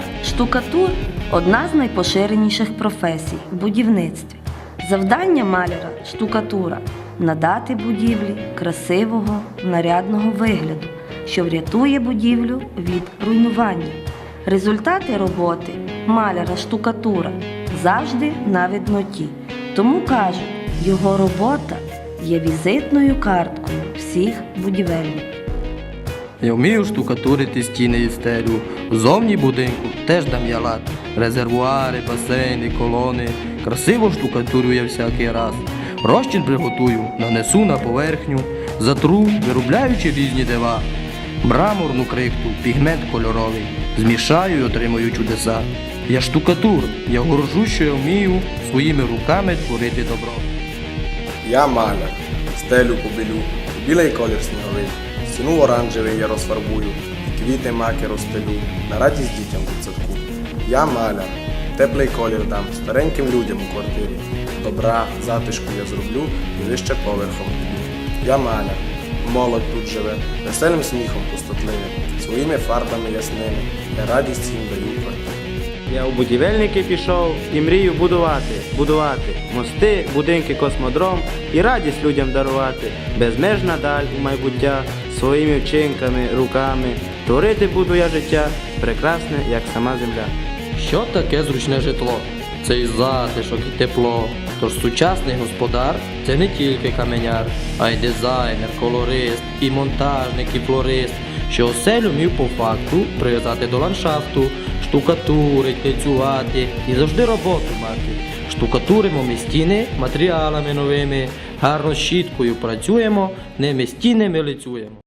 Маляр штукатур одна з найпоширеніших професій в будівництві. Завдання маляра штукатура надати будівлі красивого, нарядного вигляду, що врятує будівлю від руйнування. Результати роботи маляра штукатура завжди на видноті. Тому кажуть, його робота є візитною карткою всіх будівельників. Я вмію штукатурити стіни і стелю. Зовні будинку теж дам я лад. Резервуари, басейни, колони. Красиво штукатурю я всякий раз. Розчин приготую, нанесу на поверхню, затру, виробляючи різні дива. Мраморну крихту, пігмент кольоровий. Змішаю і отримую чудеса. Я штукатур, я горжу, що я вмію своїми руками творити добро. Я маляр, стелю побілю, білий колір сніговий, стіну оранжевий я розфарбую, квіти маки розпилю, на радість дітям від садку. Я маляр, теплий колір дам стареньким людям у квартирі. Добра, затишку я зроблю і вище поверхом. Я маляр, молодь тут живе, веселим сміхом пустотливим, своїми фарбами ясними, я радість їм даю у квартирі. Я у будівельники пішов і мрію будувати, будувати мости, будинки, космодром і радість людям дарувати, безмежна даль у майбуття, своїми вчинками, руками. Творити буду я життя, прекрасне, як сама земля. Що таке зручне житло? Це і затишок, і тепло. Тож сучасний господар це не тільки каменяр, а й дизайнер, колорист, і монтажник, і флорист, що оселю вмів по факту прив'язати до ландшафту, штукатурить, працювати і завжди роботу мати. Штукатуримо ми стіни матеріалами новими, гарно щіткою працюємо, ними стіни ми лицюємо.